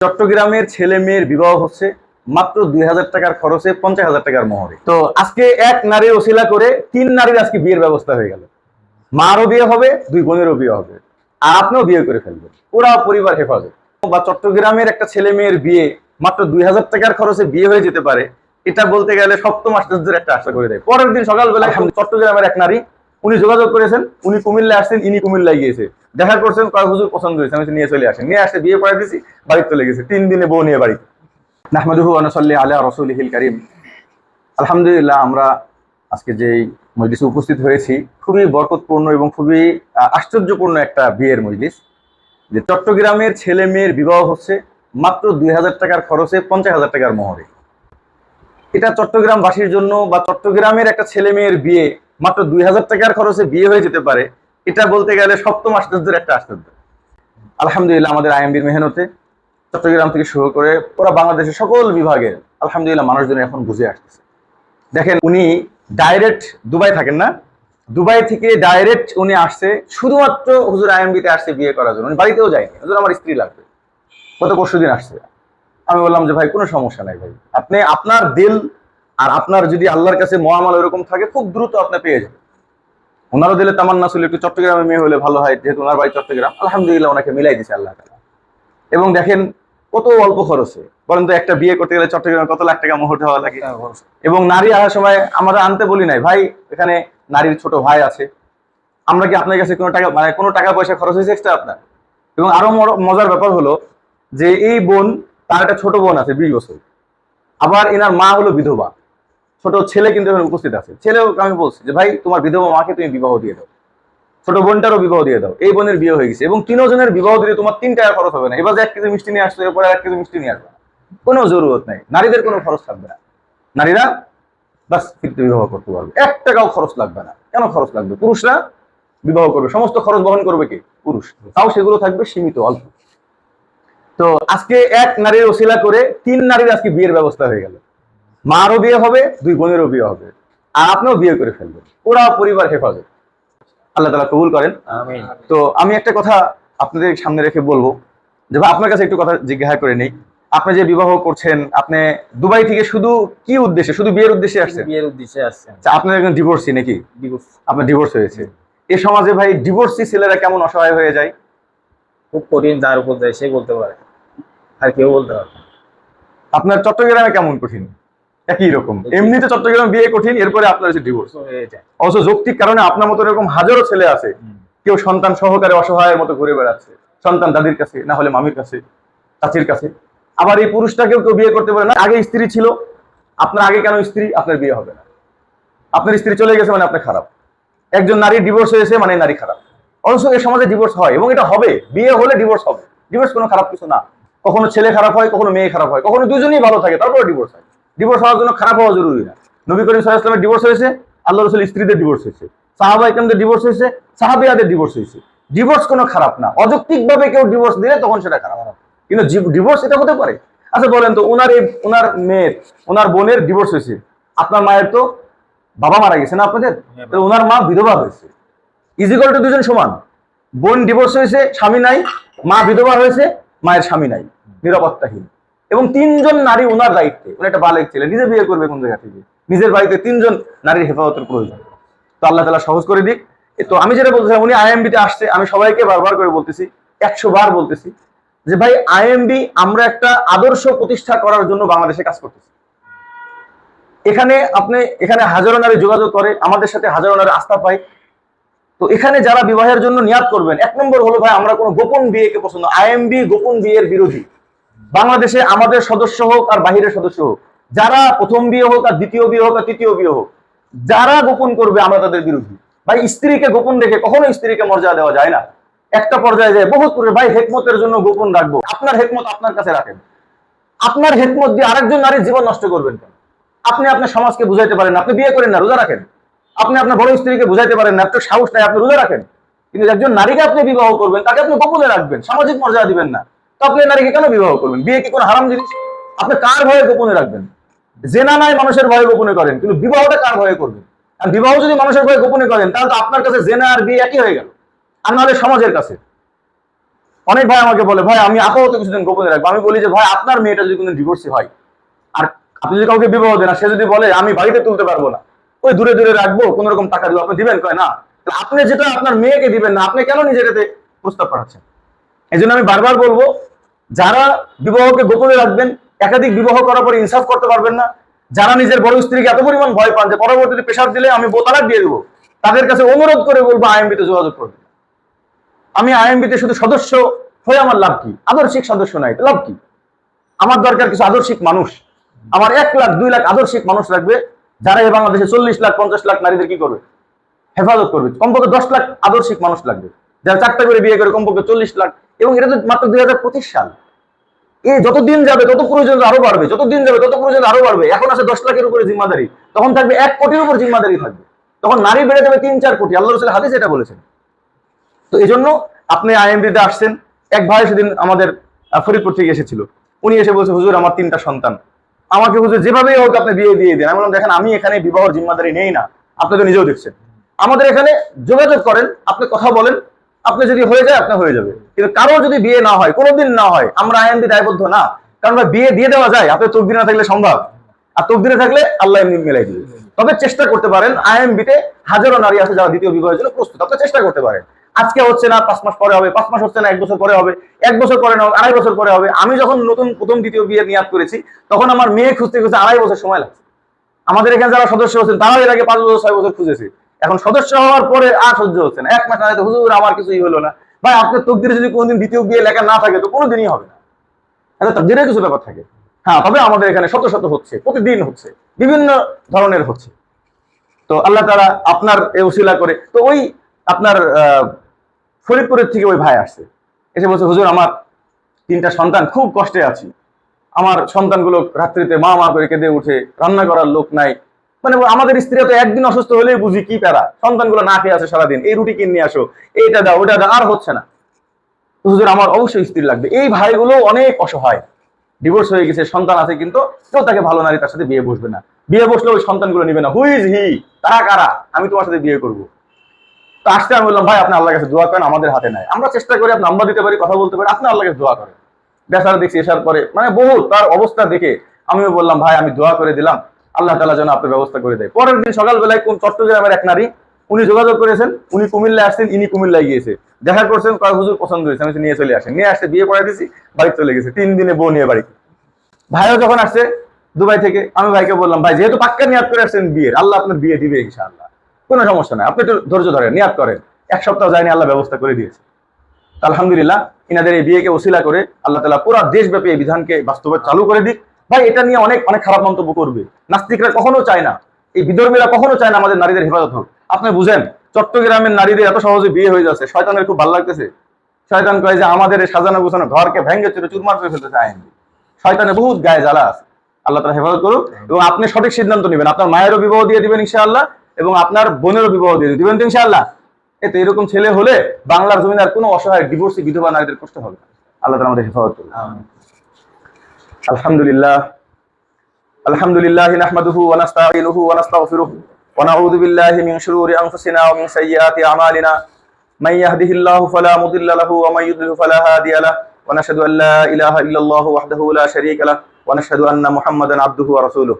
চট্টগ্রামের ছেলে মেয়ের বিবাহ হচ্ছে মাত্র দুই হাজার টাকার খরচে পঞ্চাশ হাজার টাকার মোহরে। তো আজকে এক নারীর ওসিলা করে তিন নারীর আজকে বিয়ের ব্যবস্থা হয়ে গেল। মারও বিয়ে হবে দুই বোনেরও বিয়ে হবে। আর আপনিও বিয়ে করে ফেলবেন। পুরা পরিবার হেফাজত। বা চট্টগ্রামের একটা ছেলে মেয়ের বিয়ে মাত্র দুই হাজার টাকার খরচে বিয়ে হয়ে যেতে পারে এটা বলতে গেলে সপ্তম আশ্চর্যের একটা আশা করে দেয়। পরের দিন সকালবেলায় চট্টগ্রামের এক নারী উনি যোগাযোগ করেছেন, উনি কুমিল্লা আসছেন, ইনি কুমিল্লায় গিয়েছে। দেখা করছেন কয় হুজুর পছন্দ হয়েছে, আমি নিয়ে চলে আসেন। নিয়ে আসে বিয়ে করে দিয়েছি, বাড়িতে চলে গেছে। তিন দিনে বউ নিয়ে বাড়িতে। নাহমাদুহু আনসাল্লি আলা রসুলহিল করিম। আলহামদুলিল্লাহ, আমরা আজকে যেই মজলিসে উপস্থিত হয়েছি, খুবই বরকতপূর্ণ এবং খুবই আশ্চর্যপূর্ণ একটা বিয়ের মজলিস। যে চট্টগ্রামের ছেলে মেয়ের বিবাহ হচ্ছে মাত্র দুই হাজার টাকার খরচে পঞ্চাশ হাজার টাকার মোহরে। এটা চট্টগ্রামবাসীর জন্য বা চট্টগ্রামের একটা ছেলে মেয়ের বিয়ে মাত্র দুই হাজার টাকার খরচে বিয়ে হয়ে যেতে পারে, এটা বলতে গেলে সপ্তম আশ্চর্যের একটা আশ্চর্য। আলহামদুলিল্লাহ আমাদের আইএমবির মেহনতে চট্টগ্রাম থেকে শুরু করে পুরো বাংলাদেশের সকল বিভাগের আলহামদুলিল্লাহ মানুষজন এখন বুঝে আসতেছে। দেখেন, উনি ডাইরেক্ট দুবাই থাকেন না? দুবাই থেকে ডাইরেক্ট উনি আসছে শুধুমাত্র হুজুর আইএমবিতে আসছে বিয়ে করার জন্য। উনি বাড়িতেও যায়নি। হুজুর, আমার স্ত্রী লাগবে। গত পরশু দিন আসছে। আমি বললাম যে, ভাই, কোনো সমস্যা নাই ভাই। আপনি, আপনার দিল আর আপনার যদি আল্লাহর কাছে মহামাল এরকম থাকে খুব দ্রুত আপনি পেয়ে যাবেন। ওনারও দিলে তামান্না ছিল একটু চট্টগ্রামে মেয়ে হলে ভালো হয় যেহেতু ওনার বাড়ি চট্টগ্রাম। আলহামদুলিল্লাহ ওনাকে মিলাই দিয়েছে আল্লাহ এবং দেখেন কত অল্প খরচে বরং তো একটা বিয়ে করতে গেলে চট্টগ্রামে কত লাখ টাকা মুহূর্তে হওয়া লাগে। এবং নারী আসার সময় আমরা আনতে বলি নাই ভাই এখানে নারীর ছোট ভাই আছে। আমরা কি আপনার কাছে কোনো টাকা মানে কোনো টাকা পয়সা খরচ হয়েছে এক্সট্রা আপনার? এবং আরও মজার ব্যাপার হলো যে এই বোন তার একটা ছোট বোন আছে বিশ বছর। আবার এনার মা হলো বিধবা। ছোট ছেলে কিন্তু এখানে উপস্থিত আছে। ছেলেও আমি বলছি যে, ভাই, তোমার বিধবা মাকে তুমি বিবাহ দিয়ে দাও। ছোট বোনটারও বিবাহ দিয়ে দাও। এই বোনের বিয়ে হয়ে গেছে এবং তিনজনের বিবাহ দিলে তোমার তিন টাকা খরচ হবে না। এবার এক কেজি মিষ্টি নিয়ে আসছো এরপরে এক কেজি মিষ্টি নিয়ে আসবে কোনো জরুরত নাই। নারীদের কোনো খরচ থাকবে না। নারীরা বাস ফিরতে বিবাহ করতে পারবে। এক টাকাও খরচ লাগবে না। কেন খরচ লাগবে? পুরুষরা বিবাহ করবে। সমস্ত খরচ বহন করবে কি? পুরুষ। তাও সেগুলো থাকবে সীমিত, অল্প। তো আজকে এক নারীর ওসিলা করে তিন নারীর আজকে বিয়ের ব্যবস্থা হয়ে গেল। মারও বিয়ে হবে দুই বোনেরও বিয়ে হবে। আর আপনিও বিয়ে করে ফেলবেন। পুরা পরিবার হেফাজত। আল্লাহ তালা কবুল করেন। তো আমি একটা কথা আপনাদের সামনে রেখে বলব। যে ভাই আপনার কাছে একটু কথা জিজ্ঞাসা করে নেই। আপনি যে বিবাহ করছেন আপনি দুবাই থেকে শুধু কি উদ্দেশ্যে শুধু বিয়ের উদ্দেশ্যে আসছেন? বিয়ের উদ্দেশ্যে আসছেন। আচ্ছা, আপনার একজন ডিভোর্সি নাকি? ডিভোর্স আপনার ডিভোর্স হয়েছে। এ সমাজে ভাই ডিভোর্সি ছেলেরা কেমন অসহায় হয়ে যায়? খুব কঠিন যার উপর দেয় সে বলতে পারে। আর কেউ বলতে পারে। আপনার চট্টগ্রামে কেমন কঠিন? একই রকম। এমনিতে চট্টগ্রামে বিয়ে কঠিন এরপরে আপনার হচ্ছে ডিভোর্স অবশ্য যৌক্তিক কারণে আপনার মতো এরকম হাজারো ছেলে আছে কেউ সন্তান সহকারে অসহায়ের মতো ঘুরে বেড়াচ্ছে সন্তান দাদির কাছে না হলে মামির কাছে চাচির কাছে। আবার এই পুরুষটাকেও কেউ বিয়ে করতে পারে না আগে স্ত্রী ছিল আপনার আগে কেন স্ত্রী আপনার বিয়ে হবে না। আপনার স্ত্রী চলে গেছে মানে আপনার খারাপ। একজন নারী ডিভোর্স হয়েছে মানে নারী খারাপ। অবশ্য এই সমাজে ডিভোর্স হয় এবং এটা হবে বিয়ে হলে ডিভোর্স হবে। ডিভোর্স কোনো খারাপ কিছু না। কখনো ছেলে খারাপ হয় কখনো মেয়ে খারাপ হয় কখনো দুজনেই ভালো থাকে তারপরে ডিভোর্স হয়। ডিভোর্স হওয়ার জন্য খারাপ হওয়া জরুরি না। নবী করিম সাল্লাহ ইসলামের ডিভোর্স হয়েছে আল্লাহ রসুল স্ত্রীদের ডিভোর্স হয়েছে সাহাবা ইকরামদের ডিভোর্স হয়েছে সাহাবিয়াদের ডিভোর্স হয়েছে। ডিভোর্স কোনো খারাপ না। অযৌক্তিকভাবে কেউ ডিভোর্স দিলে তখন সেটা খারাপ কিন্তু ডিভোর্স এটা হতে পারে। আচ্ছা বলেন তো ওনার এই ওনার মেয়ের ওনার বোনের ডিভোর্স হয়েছে। আপনার মায়ের তো বাবা মারা গেছে না আপনাদের? ওনার মা বিধবা হয়েছে। ইজিকল টু দুজন সমান? বোন ডিভোর্স হয়েছে স্বামী নাই মা বিধবা হয়েছে মায়ের স্বামী নাই নিরাপত্তাহীন। এবং তিনজন নারী ওনার দায়িত্বে। উনি একটা বালেক ছিলেন নিজে বিয়ে করবে কোন জায়গা থেকে? নিজের বাড়িতে তিনজন নারীর হেফাজতের প্রয়োজন। তো আল্লাহ তালা সহজ করে দিক। তো আমি যেটা বলতেছিলাম উনি আইএমবিতে আসছে। আমি সবাইকে বারবার করে বলতেছি, একশো বার বলতেছি যে, ভাই আইএমবি আমরা একটা আদর্শ প্রতিষ্ঠা করার জন্য বাংলাদেশে কাজ করতেছি। এখানে আপনি, এখানে হাজারো নারী যোগাযোগ করে, আমাদের সাথে হাজারো নারী আস্থা পায়। তো এখানে যারা বিবাহের জন্য নিয়াদ করবেন, এক নম্বর হলো, ভাই, আমরা কোনো গোপন বিয়েকে পছন্দ আইএমবি গোপন বিয়ের বিরোধী। বাংলাদেশে আমাদের সদস্য হোক আর বাহিরের সদস্য হোক, যারা প্রথম বিয়ে হোক আর দ্বিতীয় বিয়ে হোক আর তৃতীয় বিয়ে হোক, যারা গোপন করবে আমরা তাদের বিরোধী। ভাই, স্ত্রীকে গোপন রেখে কখনো স্ত্রীকে মর্যাদা দেওয়া যায় না। একটা পর্যায়ে যায় বহুত করে, ভাই, হেকমতের জন্য গোপন রাখব। আপনার হেকমত আপনার কাছে রাখেন। আপনার হেকমত দিয়ে আরেকজন নারীর জীবন নষ্ট করবেন কেন? আপনি আপনার সমাজকে বুঝাইতে পারেন আপনি বিয়ে করেন না, রোজা রাখেন। আপনি আপনার বড় স্ত্রীকে বুঝাইতে পারেন না, আপনার সাহস নাই, আপনি রোজা রাখেন। কিন্তু একজন নারীকে আপনি বিবাহ করবেন, তাকে আপনি গোপনে রাখবেন, সামাজিক মর্যাদা দিবেন না। তো আপনি নারীকে কেন বিবাহ করবেন? বিয়ে কি কোনো হারাম জিনিস? আপনি কার ভয়ে গোপনে রাখবেন? জেনা নাই মানুষের ভয়ে গোপনে করেন, কিন্তু বিবাহটা কার ভয়ে করবেন? আর বিবাহ যদি মানুষের ভয়ে গোপনে করেন, তাহলে তো আপনার কাছে জেনা আর বিয়ে একই হয়ে গেল। আর নাহলে সমাজের কাছে। অনেক ভাই আমাকে বলে, ভাই, আমি আপাতত কিছুদিন গোপনে রাখব। আমি বলি যে, ভাই, আপনার মেয়েটা যদি কোনো ডিভোর্সি হয়, আর আপনি যদি কাউকে বিবাহ দেন সে যদি বলে, আমি বাড়িতে তুলতে পারব না, ওই দূরে দূরে রাখব কোন রকম টাকা দিব, আপনি দিবেন? কয়, না। আপনি যেটা আপনার মেয়েকে দিবেন না, আপনি কেন নিজের প্রস্তাব পাঠাচ্ছেন? এই জন্য আমি বারবার বলব যারা বিবাহকে গোপনে রাখবেন, একাধিক বিবাহ করার পর ইনসাফ করতে পারবেন না, যারা নিজের বড় স্ত্রীকে এত পরিমাণ ভয় পান যে পরবর্তীতে প্রেশার দিলে আমি বোতালাক দিয়ে দেবো, তাদের কাছে অনুরোধ করে বলব আইএমবিতে যোগাযোগ করবে আমি আইএমবিতে শুধু সদস্য হয়ে আমার লাভ কি? আদর্শিক সদস্য নাই, লাভ কি? আমার দরকার কিছু আদর্শিক মানুষ। আমার এক লাখ, দুই লাখ আদর্শিক মানুষ রাখবে যারা এই বাংলাদেশে চল্লিশ লাখ, পঞ্চাশ লাখ নারীদের কি করবে? হেফাজত করবে। কমপক্ষে দশ লাখ আদর্শিক মানুষ লাগবে। যারা চারটা করে বিয়ে করে কমপক্ষে চল্লিশ লাখ এবং এটা তো মাত্র দুই হাজার পঁচিশ সাল। এই যত দিন যাবে, তত প্রয়োজন আরও বাড়বে, যত দিন যাবে, তত প্রয়োজন আরও বাড়বে। এখন আছে দশ লাখের উপরে জিম্মাদারি, তখন থাকবে এক কোটির উপর জিম্মাদারি থাকবে। তখন নারী বেড়ে যাবে তিন, চার কোটি, আল্লাহ রসুল হাদিস এটা বলেছেন। তো এই জন্য আপনি আইএমডিতে আসছেন, এক ভাই সেদিন আমাদের ফরিদপুর থেকে এসেছিল। উনি এসে বলছে, হুজুর, আমার তিনটা সন্তান। আমাকে হুজুর যেভাবেই হোক আপনি বিয়ে দিয়ে দেন। আমি বললাম, দেখেন, আমি এখানে বিবাহ জিম্মাদারি নেই না। আপনি তো নিজেও দেখছেন। আমাদের এখানে যোগাযোগ করেন, আপনি কথা বলেন আপনি যদি হয়ে যায়, আপনার হয়ে যাবে। কিন্তু কারও যদি বিয়ে না হয়, কোনোদিন না হয়, আমরা আইএমডি দায়বদ্ধ না। কারণ বিয়ে দিয়ে দেওয়া যায় আপনি তকদির না থাকলে সম্ভব। আর তকদিরে থাকলে আল্লাহ এমনি মেলাই দিবে। তবে চেষ্টা করতে পারেন আইএমবিতে হাজারো নারী আছে যারা দ্বিতীয় বিবাহের জন্য প্রস্তুত। আপনি চেষ্টা করতে পারেন। আজকে হচ্ছে না, পাঁচ মাস পরে হবে, পাঁচ মাস হচ্ছে না, এক বছর পরে হবে, এক বছর পরে না, আড়াই বছর পরে হবে। আমি যখন নতুন প্রথম দ্বিতীয় বিয়ের নিয়াদ করেছি, তখন আমার মেয়ে খুঁজতে খুঁজতে আড়াই বছর সময় লাগছে। আমাদের এখানে যারা সদস্য হচ্ছেন তারাও এর আগে পাঁচ বছর, ছয় বছর খুঁজেছে। এখন সদস্য হওয়ার পরে আর সহ্য হচ্ছে না। এক মাস আগে হুজুর আমার কিছুই হলো না। ভাই আপনার তকদিরে যদি কোনোদিন দ্বিতীয় বিয়ে লেখা না থাকে, তো কোনোদিনই হবে না। এটা তকদিরের কিছু ব্যাপার থাকে। হ্যাঁ তবে আমাদের এখানে শত শত হচ্ছে, প্রতিদিন হচ্ছে, বিভিন্ন ধরনের হচ্ছে। তো আল্লাহ তারা আপনার এ উসিলা করে, তো ওই আপনার ফরিদপুরের থেকে ওই ভাই আসছে। এসে বলছে, হুজুর, আমার তিনটা সন্তান, খুব কষ্টে আছি। আমার সন্তানগুলো রাত্রিতে মা মা করে কেঁদে উঠে, রান্না করার লোক নাই মানে আমাদের স্ত্রী তো একদিন অসুস্থ হলেই বুঝি কি প্যারা। সন্তানগুলো না খেয়ে আসে সারাদিন। এই রুটি কিনে আসো, এইটা দাও ওটা দাও, আর হচ্ছে না। হুজুর, আমার অবশ্যই স্ত্রী লাগবে। এই ভাইগুলো অনেক অসহায়। ডিভোর্স হয়ে গেছে, সন্তান আছে কিন্তু কেউ তাকে ভালো নারী তার সাথে বিয়ে বসবে না। বিয়ে বসলে ওই সন্তানগুলো নিবে না। হুইজ হি তারা কারা? আমি তোমার সাথে বিয়ে করব। তো আসতে আমি বললাম, ভাই, আপনি আল্লাহ কাছে দোয়া করেন, আমাদের হাতে নাই। আমরা চেষ্টা করি, আপনি নাম্বার দিতে পারি, কথা বলতে পারি, আপনি আল্লাহর কাছে দোয়া করেন। বেচারা দেখছি, এসার পরে মানে বহু তার অবস্থা দেখে আমিও বললাম, ভাই, আমি দোয়া করে দিলাম। আল্লাহ তালা যেন আপনার ব্যবস্থা করে দেয়। পরের দিন সকালবেলায় কোন চট্টগ্রামের এক নারী, উনি যোগাযোগ করেছেন, উনি কুমিল্লায় আসছেন, ইনি কুমিল্লায় গিয়েছে। দেখা করছেন, কয়, হুজুর, পছন্দ হয়েছে, আমি নিয়ে চলে আসেন। নিয়ে আসতে বিয়ে পড়াই দিয়েছি বাড়ি চলে গেছে। তিন দিনে বউ নিয়ে বাড়ি ভাইও যখন আসছে দুবাই থেকে, আমি ভাইকে বললাম, ভাই, যেহেতু পাক্কা নিয়াদ করে আসছেন বিয়ের, আল্লাহ আপনার বিয়ে দিবে ইনশাআল্লাহ। কোনো সমস্যা নাই, আপনি একটু ধৈর্য ধরেন, নিয়াদ করেন। এক সপ্তাহ যায়নি, আল্লাহ ব্যবস্থা করে দিয়েছে। আলহামদুলিল্লাহ, ইনাদের এই বিয়েকে ওসিলা করে আল্লাহ তালা পুরা দেশব্যাপী এই বিধানকে বাস্তবে চালু করে দিক। ভাই, এটা নিয়ে অনেক অনেক খারাপ মন্তব্য করবে। নাস্তিকরা কখনো চায় না। এই বিধর্মীরা কখনো চায় না আমাদের নারীদের হেফাজত হোক। আপনি বুঝেন, চট্টগ্রামের নারীদের এত সহজে বিয়ে হয়ে যাচ্ছে, শয়তানের খুব ভালো লাগতেছে। শয়তান কয় যে, আমাদের সাজানো গোছানো ঘরকে ভেঙে চুরে চুরমার করে ফেলতে চায় শয়তানের বহুত গায়ে জ্বালা আছে। আল্লাহ তালা হেফাজত করুক এবং আপনি সঠিক সিদ্ধান্ত নেবেন। আপনার মায়েরও বিবাহ দিয়ে দিবেন ইনশাআল্লাহ এবং আপনার বোনেরও বিবাহ দিয়ে দিবেন তো ইনশাআল্লাহ। এতে এরকম ছেলে হলে বাংলার জমিনে কোনো অসহায় ডিভোর্সি বিধবা নারীদের কষ্ট হবে আল্লাহ তালা আমাদের হেফাজত করুন الحمد لله الحمد لله نحمده ونستعينه ونستغفره ونعوذ بالله من شرور أنفسنا ومن سيئات أعمالنا. من يهده الله فلا مضل له ومن يضلل فلا هادي له. ونشهد أن لا إله إلا الله وحده لا شريك له. ونشهد أن محمدا عبده ورسوله.